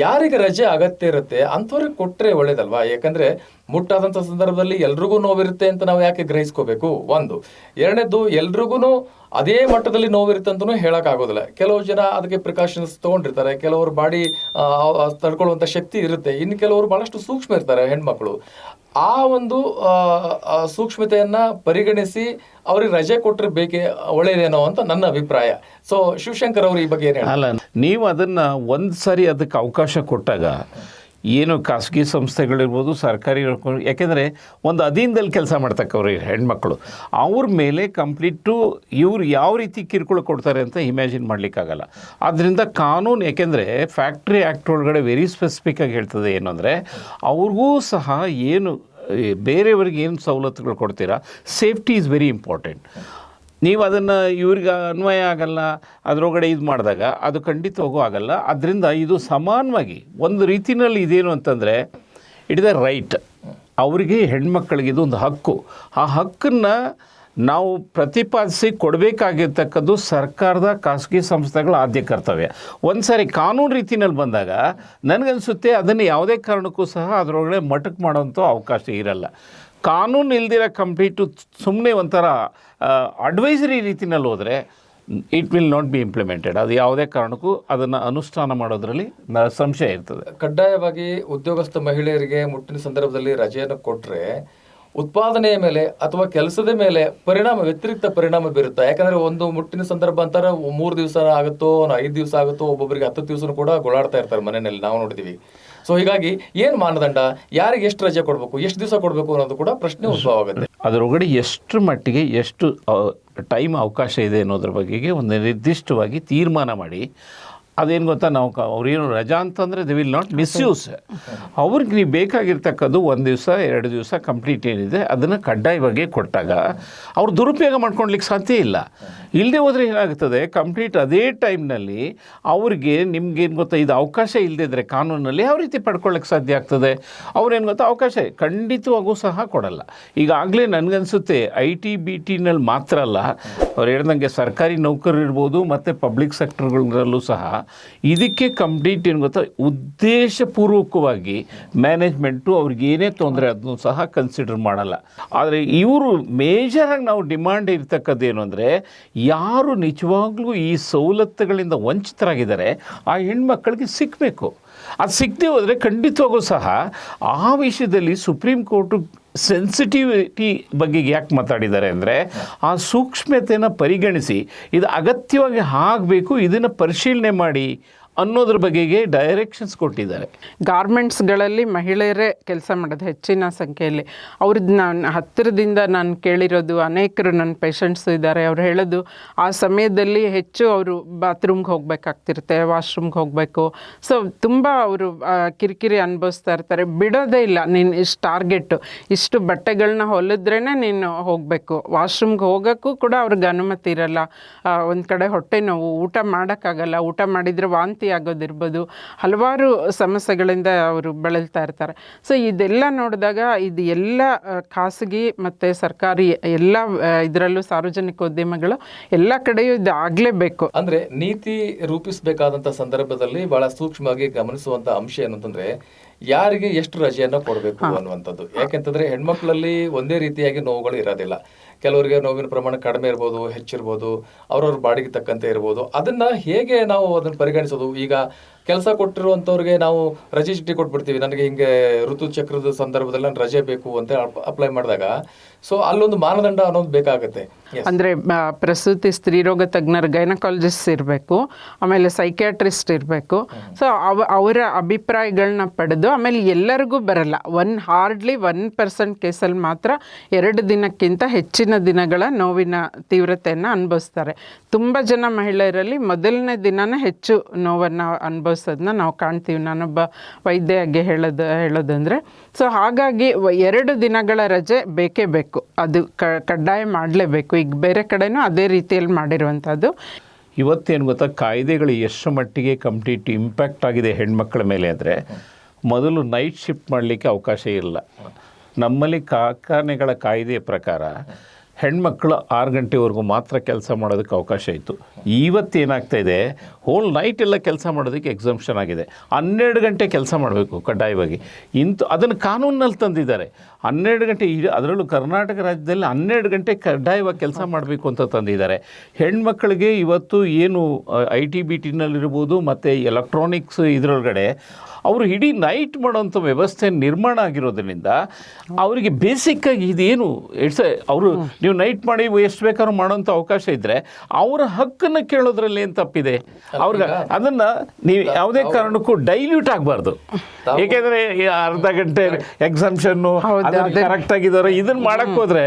ಯಾರಿಗೆ ರಜೆ ಅಗತ್ಯ ಇರುತ್ತೆ ಅಂಥವ್ರಿಗೆ ಕೊಟ್ಟರೆ ಒಳ್ಳೇದಲ್ವಾ? ಯಾಕಂದ್ರೆ ಮುಟ್ಟಾದಂಥ ಸಂದರ್ಭದಲ್ಲಿ ಎಲ್ರಿಗೂ ನೋವಿರುತ್ತೆ ಅಂತ ನಾವು ಯಾಕೆ ಗ್ರಹಿಸ್ಕೋಬೇಕು? ಒಂದು. ಎರಡನೇದು ಎಲ್ರಿಗೂ ಅದೇ ಮಟ್ಟದಲ್ಲಿ ನೋವಿರುತ್ತೆ ಅಂತಲೂ ಹೇಳೋಕ್ಕಾಗೋದಿಲ್ಲ. ಕೆಲವು ಜನ ಅದಕ್ಕೆ ಪ್ರಿಕಾಷನ್ಸ್ ತೊಗೊಂಡಿರ್ತಾರೆ, ಕೆಲವರು ಬಾಡಿ ತಡ್ಕೊಳ್ಳುವಂಥ ಶಕ್ತಿ ಇರುತ್ತೆ. ಇನ್ನು ಕೆಲವರು ಬಹಳಷ್ಟು ಸೂಕ್ಷ್ಮ ಇರ್ತಾರೆ ಹೆಣ್ಮಕ್ಳು. ಆ ಒಂದು ಸೂಕ್ಷ್ಮತೆಯನ್ನ ಪರಿಗಣಿಸಿ ಅವ್ರಿಗೆ ರಜೆ ಕೊಟ್ಟರೆ ಬೇಕೆ ಒಳ್ಳೇದೇನೋ ಅಂತ ನನ್ನ ಅಭಿಪ್ರಾಯ. ಸೊ ಶಿವಶಂಕರ್ ಅವರು ಈ ಬಗ್ಗೆ ಏನು ಅಲ್ಲ, ನೀವು ಅದನ್ನು ಒಂದು ಸಾರಿ ಅದಕ್ಕೆ ಅವಕಾಶ ಕೊಟ್ಟಾಗ ಏನು ಖಾಸಗಿ ಸಂಸ್ಥೆಗಳಿರ್ಬೋದು, ಸರ್ಕಾರಿ ಯಾಕೆಂದರೆ ಒಂದು ಅಧೀನದಲ್ಲಿ ಕೆಲಸ ಮಾಡ್ತಕ್ಕವ್ರು ಹೆಣ್ಮಕ್ಳು, ಅವ್ರ ಮೇಲೆ ಕಂಪ್ಲೀಟು ಇವ್ರು ಯಾವ ರೀತಿ ಕಿರುಕುಳ ಕೊಡ್ತಾರೆ ಅಂತ ಇಮ್ಯಾಜಿನ್ ಮಾಡಲಿಕ್ಕಾಗಲ್ಲ. ಆದ್ದರಿಂದ ಕಾನೂನು, ಯಾಕೆಂದರೆ ಫ್ಯಾಕ್ಟ್ರಿ ಆ್ಯಕ್ಟ್ ಒಳಗಡೆ ವೆರಿ ಸ್ಪೆಸಿಫಿಕ್ಕಾಗಿ ಹೇಳ್ತದೆ ಏನು ಅಂದರೆ, ಅವ್ರಿಗೂ ಸಹ ಏನು, ಬೇರೆಯವ್ರಿಗೆ ಏನು ಸವಲತ್ತುಗಳು ಕೊಡ್ತೀರಾ, ಸೇಫ್ಟಿ ಈಸ್ ವೆರಿ ಇಂಪಾರ್ಟೆಂಟ್ ನೀವು ಅದನ್ನು ಇವ್ರಿಗೆ ಅನ್ವಯ ಆಗಲ್ಲ, ಅದರೊಳಗಡೆ ಇದು ಮಾಡಿದಾಗ ಅದು ಖಂಡಿತವಾಗೂ ಆಗಲ್ಲ. ಅದರಿಂದ ಇದು ಸಮಾನವಾಗಿ ಒಂದು ರೀತಿಯಲ್ಲಿ ಇದೇನು ಅಂತಂದರೆ, ಇಟ್ ದ ರೈಟ್. ಅವರಿಗೆ ಹೆಣ್ಮಕ್ಳಿಗೆ ಇದೊಂದು ಹಕ್ಕು. ಆ ಹಕ್ಕನ್ನು ನಾವು ಪ್ರತಿಪಾದಿಸಿ ಕೊಡಬೇಕಾಗಿರ್ತಕ್ಕದ್ದು ಸರ್ಕಾರದ ಖಾಸಗಿ ಸಂಸ್ಥೆಗಳ ಆದ್ಯ ಕರ್ತವ್ಯ. ಒಂದು ಸಾರಿ ಕಾನೂನು ರೀತಿಯಲ್ಲಿ ಬಂದಾಗ ನನಗನ್ಸುತ್ತೆ ಅದನ್ನು ಯಾವುದೇ ಕಾರಣಕ್ಕೂ ಸಹ ಅದರೊಳಗಡೆ ಮಟಕ್ ಮಾಡೋಂಥ ಅವಕಾಶ ಇರಲ್ಲ. ಕಾನೂನು ಇಲ್ದಿರ ಕಂಪ್ಲೀಟು ಸುಮ್ಮನೆ ಒಂಥರ ಅಡ್ವೈಸರಿ ರೀತಿನಲ್ಲಿ ಹೋದರೆ it will not be implemented ಅದು ಯಾವುದೇ ಕಾರಣಕ್ಕೂ ಅದನ್ನು ಅನುಷ್ಠಾನ ಮಾಡೋದರಲ್ಲಿ ನ ಸಂಶಯ ಇರ್ತದೆ. ಕಡ್ಡಾಯವಾಗಿ ಉದ್ಯೋಗಸ್ಥ ಮಹಿಳೆಯರಿಗೆ ಮುಟ್ಟಿನ ಸಂದರ್ಭದಲ್ಲಿ ರಜೆಯನ್ನು ಕೊಟ್ರೆ ಉತ್ಪಾದನೆಯ ಮೇಲೆ ಅಥವಾ ಕೆಲಸದ ಮೇಲೆ ಪರಿಣಾಮ, ವ್ಯತಿರಿಕ್ತ ಪರಿಣಾಮ ಬೀರುತ್ತೆ. ಯಾಕಂದ್ರೆ ಒಂದು ಮುಟ್ಟಿನ ಸಂದರ್ಭ ಅಂತಾರೆ, ಮೂರು ದಿವಸ ಆಗುತ್ತೋ ಐದು ದಿವಸ ಆಗುತ್ತೋ, ಒಬ್ಬೊಬ್ಬರಿಗೆ ಹತ್ತು ದಿವಸ ಕೂಡ ಗೊಳಾಡ್ತಾ ಇರ್ತಾರೆ ಮನೆಯಲ್ಲಿ. ನಾವು ನೋಡಿದೀವಿ ಸೊ ಹೀಗಾಗಿ ಏನ್ ಮಾನದಂಡ? ಯಾರಿಗೆ ಎಷ್ಟು ರಜೆ ಕೊಡಬೇಕು? ಎಷ್ಟು ದಿವಸ ಕೊಡಬೇಕು ಅನ್ನೋದು ಕೂಡ ಪ್ರಶ್ನೆ ಉದ್ಭವ ಅದರೊಳಗಡೆ ಎಷ್ಟು ಮಟ್ಟಿಗೆ ಎಷ್ಟು ಟೈಮ್ ಅವಕಾಶ ಇದೆ ಅನ್ನೋದ್ರ ಬಗ್ಗೆ ಒಂದು ನಿರ್ದಿಷ್ಟವಾಗಿ ತೀರ್ಮಾನ ಮಾಡಿ. ಅದೇನು ಗೊತ್ತಾ, ನಾವು ಕ- ಅವ್ರೇನು ರಜಾ ಅಂತಂದರೆ ದೇ ವಿಲ್ ನಾಟ್ ಮಿಸ್ಯೂಸ್ ಅವ್ರಿಗೆ ನೀವು ಬೇಕಾಗಿರ್ತಕ್ಕದ್ದು ಒಂದು ದಿವಸ, ಎರಡು ದಿವಸ ಕಂಪ್ಲೀಟ್ ಏನಿದೆ, ಅದನ್ನು ಕಡ್ಡಾಯವಾಗಿ ಕೊಟ್ಟಾಗ ಅವ್ರು ದುರುಪಯೋಗ ಮಾಡ್ಕೊಳ್ಲಿಕ್ಕೆ ಸಾಧ್ಯ ಇಲ್ಲ. ಇಲ್ಲದೆ ಹೋದರೆ ಏನಾಗ್ತದೆ ಕಂಪ್ಲೀಟ್ ಅದೇ ಟೈಮ್ನಲ್ಲಿ ಅವ್ರಿಗೆ ನಿಮ್ಗೇನು ಗೊತ್ತಾ, ಇದು ಅವಕಾಶ ಇಲ್ಲದಿದ್ದರೆ ಕಾನೂನಲ್ಲಿ ಯಾವ ರೀತಿ ಪಡ್ಕೊಳ್ಳೋಕ್ಕೆ ಸಾಧ್ಯ ಆಗ್ತದೆ? ಅವ್ರೇನು ಗೊತ್ತಾ, ಅವಕಾಶ ಖಂಡಿತವಾಗೂ ಸಹ ಕೊಡಲ್ಲ. ಈಗಾಗಲೇ ನನಗನ್ಸುತ್ತೆ ಐ ಟಿ ಬಿ ಟಿನಲ್ಲಿ ಮಾತ್ರ ಅಲ್ಲ, ಅವ್ರು ಹೇಳ್ದಂಗೆ ಸರ್ಕಾರಿ ನೌಕರರು ಇರ್ಬೋದು ಮತ್ತು ಪಬ್ಲಿಕ್ ಸೆಕ್ಟರ್ಗಳಲ್ಲೂ ಸಹ ಇದಕ್ಕೆ ಕಂಪ್ಲೀಟ್ ಏನು ಗೊತ್ತಾ? ಉದ್ದೇಶಪೂರ್ವಕವಾಗಿ ಮ್ಯಾನೇಜ್ಮೆಂಟು ಅವ್ರಿಗೆ ಏನೇ ತೊಂದರೆ ಅದನ್ನು ಸಹ ಕನ್ಸಿಡರ್ ಮಾಡಲ್ಲ. ಆದರೆ ಇವರು ಮೇಜರಾಗಿ ನಾವು ಡಿಮ್ಯಾಂಡ್ ಇರ್ತಕ್ಕದ್ದು ಏನು ಅಂದರೆ, ಯಾರು ನಿಜವಾಗ್ಲೂ ಈ ಸವಲತ್ತುಗಳಿಂದ ವಂಚಿತರಾಗಿದ್ದಾರೆ, ಆ ಹೆಣ್ಮಕ್ಕಳಿಗೆ ಸಿಕ್ಕಬೇಕು ಅದು ಸಿಗದೆ ಹೋದರೆ ಖಂಡಿತವಾಗೂ ಸಹ ಆ ವಿಷಯದಲ್ಲಿ ಸುಪ್ರೀಂ ಕೋರ್ಟು ಸೆನ್ಸಿಟಿವಿಟಿ ಬಗ್ಗೆ ಯಾಕೆ ಮಾತಾಡಿದ್ದಾರೆ ಅಂದರೆ ಆ ಸೂಕ್ಷ್ಮತೆಯನ್ನು ಪರಿಗಣಿಸಿ ಇದು ಅಗತ್ಯವಾಗಿ ಆಗಬೇಕು ಇದನ್ನು ಪರಿಶೀಲನೆ ಮಾಡಿ ಅನ್ನೋದ್ರ ಬಗೆಗೆ ಡೈರೆಕ್ಷನ್ಸ್ ಕೊಟ್ಟಿದ್ದಾರೆ. ಗಾರ್ಮೆಂಟ್ಸ್ಗಳಲ್ಲಿ ಮಹಿಳೆಯರೇ ಕೆಲಸ ಮಾಡೋದು ಹೆಚ್ಚಿನ ಸಂಖ್ಯೆಯಲ್ಲಿ. ಅವ್ರದ್ದು ನಾನು ಹತ್ತಿರದಿಂದ ನಾನು ಕೇಳಿರೋದು, ಅನೇಕರು ನನ್ನ ಪೇಷಂಟ್ಸ್ ಇದ್ದಾರೆ, ಅವ್ರು ಹೇಳೋದು, ಆ ಸಮಯದಲ್ಲಿ ಹೆಚ್ಚು ಅವರು ಬಾತ್ರೂಮ್ಗೆ ಹೋಗ್ಬೇಕಾಗ್ತಿರುತ್ತೆ ವಾಶ್ರೂಮ್ಗೆ ಹೋಗಬೇಕು. ಸೊ ತುಂಬ ಅವರು ಕಿರಿಕಿರಿ ಅನುಭವಿಸ್ತಾ ಇರ್ತಾರೆ. ಬಿಡೋದೇ ಇಲ್ಲ, ನೀನು ಇಷ್ಟು ಟಾರ್ಗೆಟ್ ಇಷ್ಟು ಬಟ್ಟೆಗಳನ್ನ ಹೊಲಿದ್ರೇ ನೀನು ಹೋಗಬೇಕು. ವಾಶ್ರೂಮ್ಗೆ ಹೋಗೋಕ್ಕೂ ಕೂಡ ಅವ್ರಿಗೆ ಅನುಮತಿ ಇರಲ್ಲ. ಒಂದು ಕಡೆ ಹೊಟ್ಟೆ ನೋವು, ಊಟ ಮಾಡೋಕ್ಕಾಗಲ್ಲ, ಊಟ ಮಾಡಿದರೆ ವಾಂತಿ ಆಗೋದಿರ್ಬೋದು ಹಲವಾರು ಸಮಸ್ಯೆಗಳಿಂದ ಅವರು ಬಳಲ್ತಾ ಇರ್ತಾರೆ. ಸೊ ಇದೆಲ್ಲ ನೋಡಿದಾಗ ಇದು ಎಲ್ಲ ಖಾಸಗಿ ಮತ್ತು ಸರ್ಕಾರಿ ಎಲ್ಲ ಇದರಲ್ಲೂ ಸಾರ್ವಜನಿಕ ಉದ್ಯಮಗಳು ಎಲ್ಲ ಕಡೆಯೂ ಇದು ಆಗಲೇಬೇಕು. ಅಂದ್ರೆ ನೀತಿ ರೂಪಿಸಬೇಕಾದಂಥ ಸಂದರ್ಭದಲ್ಲಿ ಬಹಳ ಸೂಕ್ಷ್ಮವಾಗಿ ಗಮನಿಸುವಂಥ ಅಂಶ ಏನಂತಂದ್ರೆ ಯಾರಿಗೆ ಎಷ್ಟು ರಜೆಯನ್ನು ಕೊಡಬೇಕು ಅನ್ನುವಂಥದ್ದು. ಯಾಕೆಂತಂದ್ರೆ ಹೆಣ್ಮಕ್ಳಲ್ಲಿ ಒಂದೇ ರೀತಿಯಾಗಿ ನೋವುಗಳು ಇರೋದಿಲ್ಲ. ಕೆಲವರಿಗೆ ನೋವಿನ ಪ್ರಮಾಣ ಕಡಿಮೆ ಇರ್ಬೋದು ಹೆಚ್ಚಿರ್ಬೋದು ಅವ್ರವ್ರ ಬಾಡಿಗೆ ತಕ್ಕಂತೆ ಇರ್ಬೋದು. ಅದನ್ನ ಹೇಗೆ ನಾವು ಅದನ್ನು ಪರಿಗಣಿಸೋದು? ಈಗ ಕೆಲಸ ಕೊಟ್ಟಿರುವಂಥವ್ರಿಗೆ ನಾವು ರಜೆ ಚೀಟಿ ಕೊಟ್ಬಿಡ್ತೀವಿ. ನನಗೆ ಹಿಂಗೆ ಋತು ಚಕ್ರದ ಸಂದರ್ಭದಲ್ಲಿ ನಾನು ರಜೆ ಬೇಕು ಅಂತ ಅಪ್ಲೈ ಮಾಡಿದಾಗ ಸೊ ಅಲ್ಲೊಂದು ಮಾನದಂಡ ಅನ್ನೋದು ಬೇಕಾಗುತ್ತೆ. ಅಂದರೆ ಪ್ರಸೂತಿ ಸ್ತ್ರೀರೋಗ ತಜ್ಞರ ಗೈನಕಾಲಜಿಸ್ಟ್ ಇರಬೇಕು ಆಮೇಲೆ ಸೈಕ್ಯಾಟ್ರಿಸ್ಟ್ ಇರಬೇಕು. ಸೊ ಅವ ಅವರ ಅಭಿಪ್ರಾಯಗಳನ್ನ ಪಡೆದು ಆಮೇಲೆ ಎಲ್ಲರಿಗೂ ಬರಲ್ಲ. ಒನ್ ಹಾರ್ಡ್ಲಿ ಒನ್ ಪರ್ಸೆಂಟ್ ಕೇಸಲ್ಲಿ ಮಾತ್ರ ಎರಡು ದಿನಕ್ಕಿಂತ ಹೆಚ್ಚಿನ ದಿನಗಳ ನೋವಿನ ತೀವ್ರತೆಯನ್ನು ಅನುಭವಿಸ್ತಾರೆ. ತುಂಬ ಜನ ಮಹಿಳೆಯರಲ್ಲಿ ಮೊದಲನೇ ದಿನನೇ ಹೆಚ್ಚು ನೋವನ್ನು ಅನುಭವಿಸೋದನ್ನ ನಾವು ಕಾಣ್ತೀವಿ. ನಾನೊಬ್ಬ ವೈದ್ಯಗೆ ಹೇಳೋದು, ಹೇಳೋದಂದರೆ, ಸೊ ಹಾಗಾಗಿ ಎರಡು ದಿನಗಳ ರಜೆ ಬೇಕೇ ಬೇಕು. ಅದು ಕಡ್ಡಾಯ ಮಾಡಲೇಬೇಕು. ಈಗ ಬೇರೆ ಕಡೆನೂ ಅದೇ ರೀತಿಯಲ್ಲಿ ಮಾಡಿರುವಂಥದ್ದು. ಇವತ್ತೇನು ಗೊತ್ತಾ? ಕಾಯ್ದೆಗಳು ಎಷ್ಟು ಮಟ್ಟಿಗೆ ಕಂಪ್ಲೀಟ್ ಇಂಪ್ಯಾಕ್ಟ್ ಆಗಿದೆ ಹೆಣ್ಮಕ್ಳ ಮೇಲೆ ಅಂದರೆ, ಮೊದಲು ನೈಟ್ ಶಿಫ್ಟ್ ಮಾಡಲಿಕ್ಕೆ ಅವಕಾಶ ಇಲ್ಲ. ನಮ್ಮಲ್ಲಿ ಕಾರ್ಖಾನೆಗಳ ಕಾಯ್ದೆಯ ಪ್ರಕಾರ ಹೆಣ್ಮಕ್ಳು ಆರು ಗಂಟೆವರೆಗೂ ಮಾತ್ರ ಕೆಲಸ ಮಾಡೋದಕ್ಕೆ ಅವಕಾಶ ಇತ್ತು. ಇವತ್ತೇನಾಗ್ತಾ ಇದೆ ಹೋಲ್ ನೈಟ್ ಎಲ್ಲ ಕೆಲಸ ಮಾಡೋದಕ್ಕೆ ಎಕ್ಸಾಮ್ಷನ್ ಆಗಿದೆ. ಹನ್ನೆರಡು ಗಂಟೆ ಕೆಲಸ ಮಾಡಬೇಕು ಕಡ್ಡಾಯವಾಗಿ. ಇಂಥ ಅದನ್ನು ಕಾನೂನಲ್ಲಿ ತಂದಿದ್ದಾರೆ. ಹನ್ನೆರಡು ಗಂಟೆ ಅದರಲ್ಲೂ ಕರ್ನಾಟಕ ರಾಜ್ಯದಲ್ಲಿ ಹನ್ನೆರಡು ಗಂಟೆ ಕಡ್ಡಾಯವಾಗಿ ಕೆಲಸ ಮಾಡಬೇಕು ಅಂತ ತಂದಿದ್ದಾರೆ. ಹೆಣ್ಮಕ್ಳಿಗೆ ಇವತ್ತು ಏನು ಐ ಟಿ ಬಿ ಟಿನಲ್ಲಿರ್ಬೋದು ಮತ್ತು ಎಲೆಕ್ಟ್ರಾನಿಕ್ಸ್ ಇದರೊಳಗಡೆ ಅವರು ಇಡೀ ನೈಟ್ ಮಾಡೋಂಥ ವ್ಯವಸ್ಥೆ ನಿರ್ಮಾಣ ಆಗಿರೋದ್ರಿಂದ ಅವರಿಗೆ ಬೇಸಿಕ್ಕಾಗಿ ಇದೇನು ಇಟ್ಸ್ ಅವರು ನೀವು ನೈಟ್ ಮಾಡಿ ಎಷ್ಟು ಬೇಕಾದ್ರೂ ಮಾಡೋಂಥ ಅವಕಾಶ ಇದ್ದರೆ ಅವರ ಹಕ್ಕನ್ನು ಕೇಳೋದ್ರಲ್ಲಿ ಏನು ತಪ್ಪಿದೆ? ಅವ್ರಿಗೆ ಅದನ್ನು ನೀವು ಯಾವುದೇ ಕಾರಣಕ್ಕೂ ಡೈಲ್ಯೂಟ್ ಆಗಬಾರ್ದು. ಏಕೆಂದರೆ ಈ ಅರ್ಧ ಗಂಟೆ ಎಕ್ಸಾಮ್ಷನ್ನು ಕರೆಕ್ಟ್ ಆಗಿದ್ದಾರೆ. ಇದನ್ನು ಮಾಡೋಕ್ಕೋದ್ರೆ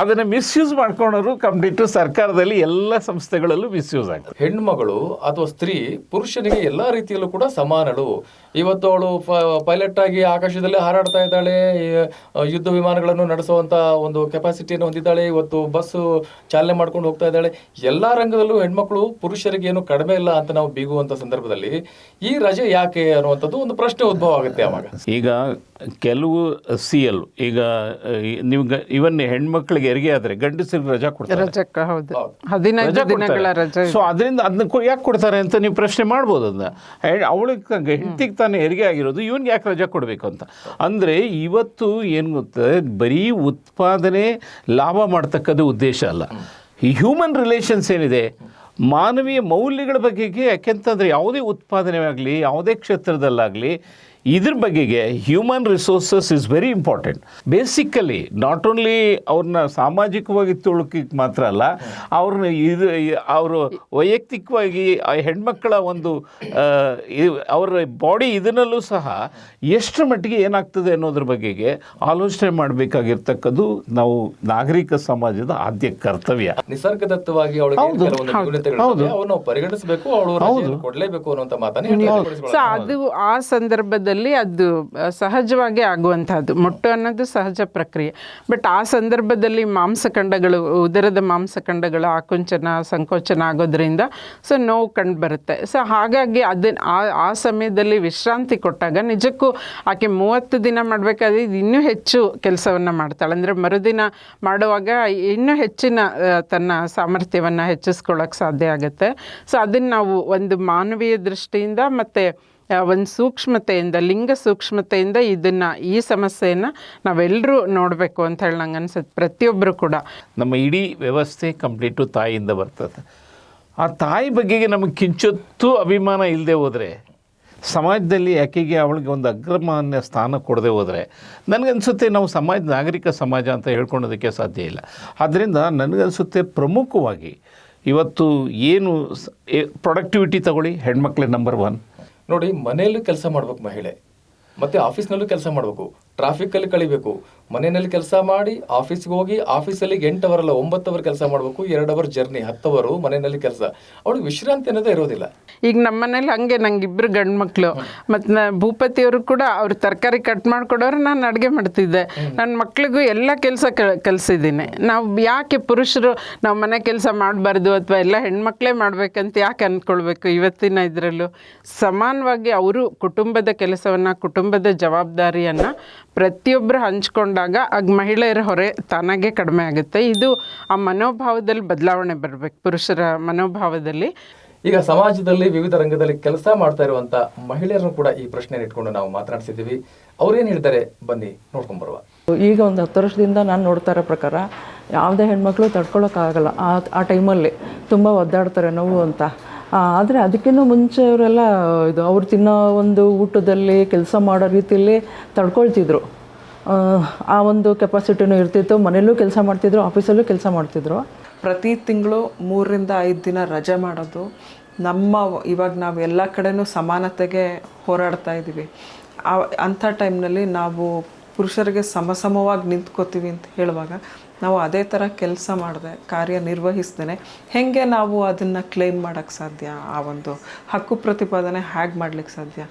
ಅದನ್ನು ಮಿಸ್ಯೂಸ್ ಮಾಡ್ಕೊಳೋರು ಕಂಪ್ಲೀಟು ಸರ್ಕಾರದಲ್ಲಿ ಎಲ್ಲ ಸಂಸ್ಥೆಗಳಲ್ಲೂ ಮಿಸ್ಯೂಸ್ ಆಗ್ತದೆ ಹೆಣ್ಮಗಳು ಅಥವಾ ಸ್ತ್ರೀ ಪುರುಷನಿಗೆ ಎಲ್ಲ ರೀತಿಯಲ್ಲೂ ಕೂಡ ಸಮಾನಳು. ಇವತ್ತು ಅವಳು ಪೈಲಟ್ ಆಗಿ ಆಕಾಶದಲ್ಲಿ ಹಾರಾಡ್ತಾ ಇದ್ದಾಳೆ ಯುದ್ಧ ವಿಮಾನಗಳನ್ನು ನಡೆಸುವಂತ ಒಂದು ಕೆಪಾಸಿಟಿಯನ್ನು ಹೊಂದಿದ್ದಾಳೆ ಇವತ್ತು ಬಸ್ ಚಾಲನೆ ಮಾಡ್ಕೊಂಡು ಹೋಗ್ತಾ ಇದ್ದಾಳೆ. ಎಲ್ಲ ರಂಗದಲ್ಲೂ ಹೆಣ್ಮಕ್ಳು ಪುರುಷರಿಗೆ ಏನು ಕಡಿಮೆ ಇಲ್ಲ ಅಂತ ನಾವು ಬೀಗುವಂತ ಸಂದರ್ಭದಲ್ಲಿ ಈ ರಜೆ ಯಾಕೆ ಅನ್ನುವಂಥದ್ದು ಒಂದು ಪ್ರಶ್ನೆ ಉದ್ಭವ ಆಗುತ್ತೆ ಅವಾಗ ಈಗ ಕೆಲವು ಸಿ ಎಲ್ ಈಗ ನಿಮ್ಗೆ ಇವನ್ ಹೆಣ್ಮಕ್ಳಿಗೆ ಹೆರಿಗೆ ಆದರೆ ಗಂಡಸರಿಗೆ ರಜಾ ಕೊಡ್ತಾರೆ. ರಜಕ್ಕ ಹೌದು. ಹದಿನೈದು ದಿನಗಳ ರಜೆ ಸೊ ಅದರಿಂದ ಅದನ್ನ ಯಾಕೆ ಕೊಡ್ತಾರೆ ಅಂತ ನೀವು ಪ್ರಶ್ನೆ ಮಾಡ್ಬೋದು ಅದನ್ನ. ಅವಳಿಗೆ ಹೆಂಡತಿಗೆ ತಾನೇ ಹೆರಿಗೆ ಆಗಿರೋದು ಇವನ್ಗೆ ಯಾಕೆ ರಜಾ ಕೊಡಬೇಕು ಅಂತ. ಅಂದ್ರೆ ಇವತ್ತು ಏನು ಗೊತ್ತಾ ಬರೀ ಉತ್ಪಾದನೆ ಲಾಭ ಮಾಡ್ತಕ್ಕದ್ದು ಉದ್ದೇಶ ಅಲ್ಲ. ಈ ಹ್ಯೂಮನ್ ರಿಲೇಷನ್ಸ್ ಏನಿದೆ ಮಾನವೀಯ ಮೌಲ್ಯಗಳ ಬಗೆಗೆ ಯಾಕೆಂತಂದರೆ ಯಾವುದೇ ಉತ್ಪಾದನೆ ಆಗಲಿ ಯಾವುದೇ ಕ್ಷೇತ್ರದಲ್ಲಾಗಲಿ ಇದ್ರ ಬಗೆಗೆ human resources is very important basically not only ಅವ್ರನ್ನ ಸಾಮಾಜಿಕವಾಗಿ ತುಳುಕಿಕ್ಕೆ ಮಾತ್ರ ಅಲ್ಲ ಅವ್ರನ್ನ ಇದು ಅವರು ವೈಯಕ್ತಿಕವಾಗಿ ಆ ಹೆಣ್ಮಕ್ಕಳ ಒಂದು ಅವರ ಬಾಡಿ ಇದನ್ನಲ್ಲೂ ಸಹ ಎಷ್ಟರ ಮಟ್ಟಿಗೆ ಏನಾಗ್ತದೆ ಅನ್ನೋದ್ರ ಬಗೆಗೆ ಆಲೋಚನೆ ಮಾಡಬೇಕಾಗಿರ್ತಕ್ಕದ್ದು ನಾವು ನಾಗರಿಕ ಸಮಾಜದ ಆದ್ಯ ಕರ್ತವ್ಯ. ನಿಸರ್ಗದತ್ತವಾಗಿ ಪರಿಗಣಿಸಬೇಕು ಅವಳು ಕೊಡಲೇಬೇಕು ಕೊಡ್ಲೇಬೇಕು ಅನ್ನುವಂತ ಮಾತನ್ನ ಹೇಳ್ತಾರೆ. ಸೊ ಅದು ಆ ಸಂದರ್ಭದಲ್ಲಿ ಅದು ಆ, ಸಹಜವಾಗಿ ಆಗುವಂತಹದ್ದು. ಮೊಟ್ಟು ಅನ್ನೋದು ಸಹಜ ಪ್ರಕ್ರಿಯೆ. ಬಟ್ ಆ ಸಂದರ್ಭದಲ್ಲಿ ಮಾಂಸಖಂಡಗಳು ಉದರದ ಮಾಂಸಖಂಡಗಳು ಆಕುಂಚನ ಸಂಕೋಚನ ಆಗೋದ್ರಿಂದ ಸೊ ನೋವು ಕಂಡು ಬರುತ್ತೆ. ಸೊ ಹಾಗಾಗಿ ಅದನ್ನ ಆ ಆ ಸಮಯದಲ್ಲಿ ವಿಶ್ರಾಂತಿ ಕೊಟ್ಟಾಗ ನಿಜಕ್ಕೂ ಆಕೆ ಮೂವತ್ತು ದಿನ ಮಾಡಬೇಕಾದ್ರೆ ಇದು ಇನ್ನೂ ಹೆಚ್ಚು ಕೆಲಸವನ್ನು ಮಾಡ್ತಾಳೆ. ಅಂದರೆ ಮರುದಿನ ಮಾಡುವಾಗ ಇನ್ನೂ ಹೆಚ್ಚಿನ ತನ್ನ ಸಾಮರ್ಥ್ಯವನ್ನು ಹೆಚ್ಚಿಸ್ಕೊಳ್ಳೋಕೆ ಸಾಧ್ಯ ಆಗುತ್ತೆ. ಸೊ ಅದನ್ನು ನಾವು ಒಂದು ಮಾನವೀಯ ದೃಷ್ಟಿಯಿಂದ ಮತ್ತು ಒಂದು ಸೂಕ್ಷ್ಮತೆಯಿಂದ, ಲಿಂಗ ಸೂಕ್ಷ್ಮತೆಯಿಂದ ಇದನ್ನು, ಈ ಸಮಸ್ಯೆಯನ್ನು ನಾವೆಲ್ಲರೂ ನೋಡಬೇಕು ಅಂತ ಹೇಳಿ ನಂಗೆ ಅನ್ಸುತ್ತೆ ಪ್ರತಿಯೊಬ್ಬರು ಕೂಡ. ನಮ್ಮ ಇಡೀ ವ್ಯವಸ್ಥೆ ಕಂಪ್ಲೀಟು ತಾಯಿಯಿಂದ ಬರ್ತದೆ. ಆ ತಾಯಿ ಬಗ್ಗೆಗೆ ನಮಗೆ ಕಿಂಚೊತ್ತು ಅಭಿಮಾನ ಇಲ್ಲದೆ ಹೋದರೆ, ಸಮಾಜದಲ್ಲಿ ಯಾಕೆಗೆ ಅವಳಿಗೆ ಒಂದು ಅಗ್ರಮಾನ್ಯ ಸ್ಥಾನ ಕೊಡದೆ ಹೋದರೆ, ನನಗನ್ಸುತ್ತೆ ನಾವು ಸಮಾಜ, ನಾಗರಿಕ ಸಮಾಜ ಅಂತ ಹೇಳ್ಕೊಳೋದಕ್ಕೆ ಸಾಧ್ಯ ಇಲ್ಲ. ಆದ್ದರಿಂದ ನನಗನ್ಸುತ್ತೆ ಪ್ರಮುಖವಾಗಿ ಇವತ್ತು ಏನು ಪ್ರೊಡಕ್ಟಿವಿಟಿ ತಗೊಳ್ಳಿ, ಹೆಣ್ಮಕ್ಳೇ ನಂಬರ್ ಒನ್ ನೋಡಿ ಮನೆಯಲ್ಲೂ ಕೆಲಸ ಮಾಡ್ಬೇಕು ಮಹಿಳೆ ಮತ್ತೆ ಆಫೀಸ್ನಲ್ಲೂ ಕೆಲಸ ಮಾಡಬೇಕು ಟ್ರಾಫಿಕ್ ಅಲ್ಲಿ ಕಳಿಬೇಕು ಮನೆಯಲ್ಲಿ ಕೆಲಸ ಮಾಡಿ ಆಫೀಸ್ಗೆ ಹೋಗಿ ಆಫೀಸಲ್ಲಿ ಎಂಟು ಅವರ್ ಅಲ್ಲ ಒಂಬತ್ತು ಅವರ್ ಕೆಲಸ ಮಾಡಬೇಕು ಎರಡು ಅವರ್ ಜರ್ನಿ ಹತ್ತು ಅವರು ಮನೆಯಲ್ಲಿ ಕೆಲಸ. ಅವಳಿಗೆ ವಿಶ್ರಾಂತಿ ಅನ್ನೋದೇ ಇರೋದಿಲ್ಲ. ಈಗ ನಮ್ಮ ಮನೇಲಿ ಹಂಗೆ ನಂಗೆ ಇಬ್ಬರು ಗಂಡು ಮಕ್ಕಳು ಮತ್ತು ಭೂಪತಿ ಭೂಪತಿಯವರು ಕೂಡ ಅವ್ರು ತರಕಾರಿ ಕಟ್ ಮಾಡಿಕೊಡೋರು ನಾನು ಅಡುಗೆ ಮಾಡ್ತಿದ್ದೆ. ನನ್ನ ಮಕ್ಳಿಗೂ ಎಲ್ಲ ಕೆಲಸ ಕಲಿಸಿದ್ದೀನಿ. ನಾವು ಯಾಕೆ ಪುರುಷರು ನಾವು ಮನೆ ಕೆಲಸ ಮಾಡಬಾರ್ದು ಅಥವಾ ಎಲ್ಲ ಹೆಣ್ಮಕ್ಳೇ ಮಾಡಬೇಕಂತ ಯಾಕೆ ಅಂದ್ಕೊಳ್ಬೇಕು ಇವತ್ತಿನ ಇದರಲ್ಲೂ? ಸಮಾನವಾಗಿ ಅವರು ಕುಟುಂಬದ ಕೆಲಸವನ್ನು ಕುಟುಂಬದ ಜವಾಬ್ದಾರಿಯನ್ನು ಪ್ರತಿಯೊಬ್ಬರು ಹಂಚ್ಕೊಂಡಾಗ ಆಗ ಮಹಿಳೆಯರ ಹೊರೆ ತಾನಾಗೆ ಕಡಿಮೆ ಆಗುತ್ತೆ. ಇದು ಆ ಮನೋಭಾವದಲ್ಲಿ ಬದಲಾವಣೆ ಬರಬೇಕು. ಪುರುಷರ ಮನೋಭಾವದಲ್ಲಿ. ಈಗ ಸಮಾಜದಲ್ಲಿ ವಿವಿಧ ರಂಗದಲ್ಲಿ ಕೆಲಸ ಮಾಡ್ತಾ ಇರುವಂತ ಮಹಿಳೆಯರನ್ನು ಕೂಡ ಈ ಪ್ರಶ್ನೆ ಇಟ್ಕೊಂಡು ನಾವು ಮಾತನಾಡ್ಸಿದ್ದೀವಿ. ಅವ್ರೇನು ಹೇಳ್ತಾರೆ? ಬನ್ನಿ ನೋಡ್ಕೊಂಡ್ ಬರುವ. ಈಗ ಒಂದು ಹತ್ತು ವರ್ಷದಿಂದ ನಾನು ನೋಡ್ತಾ ಇರೋ ಪ್ರಕಾರ ಯಾವುದೇ ಹೆಣ್ಮಕ್ಳು ತಡ್ಕೊಳಕ್ಕಾಗಲ್ಲ ಆ ಆ ಟೈಮಲ್ಲಿ ತುಂಬ ಒದ್ದಾಡ್ತಾರೆ ನೋವು ಅಂತ. ಆದರೆ ಅದಕ್ಕಿಂತ ಮುಂಚೆ ಅವರೆಲ್ಲ ಇದು ಅವ್ರು ತಿನ್ನೋ ಒಂದು ಊಟದಲ್ಲಿ ಕೆಲಸ ಮಾಡೋ ರೀತಿಯಲ್ಲಿ ತಡ್ಕೊಳ್ತಿದ್ರು. ಆ, ಒಂದು ಕೆಪಾಸಿಟಿನೂ ಇರ್ತಿತ್ತು. ಮನೆಯಲ್ಲೂ ಕೆಲಸ ಮಾಡ್ತಿದ್ರು ಆಫೀಸಲ್ಲೂ ಕೆಲಸ ಮಾಡ್ತಿದ್ರು. ಪ್ರತಿ ತಿಂಗಳು ಮೂರರಿಂದ ಐದು ದಿನ ರಜೆ ಮಾಡೋದು ನಮ್ಮ ಇವಾಗ ನಾವು ಎಲ್ಲ ಕಡೆನೂ ಸಮಾನತೆಗೆ ಹೋರಾಡ್ತಾ ಇದ್ದೀವಿ ಆ ಅಂಥ ಟೈಮ್ನಲ್ಲಿ ನಾವು ಪುರುಷರಿಗೆ ಸಮಸಮವಾಗಿ ನಿಂತ್ಕೋತೀವಿ ಅಂತ ಹೇಳುವಾಗ ನಾವು ಅದೇ ಥರ ಕೆಲಸ ಮಾಡಿದೆ ಕಾರ್ಯ ನಿರ್ವಹಿಸ್ದೇನೆ. ಹೇಗೆ ನಾವು ಅದನ್ನು ಕ್ಲೇಮ್ ಮಾಡೋಕ್ಕೆ ಸಾಧ್ಯ? ಆ ಒಂದು ಹಕ್ಕು ಪ್ರತಿಪಾದನೆ ಹೇಗೆ ಮಾಡ್ಲಿಕ್ಕೆ ಸಾಧ್ಯ?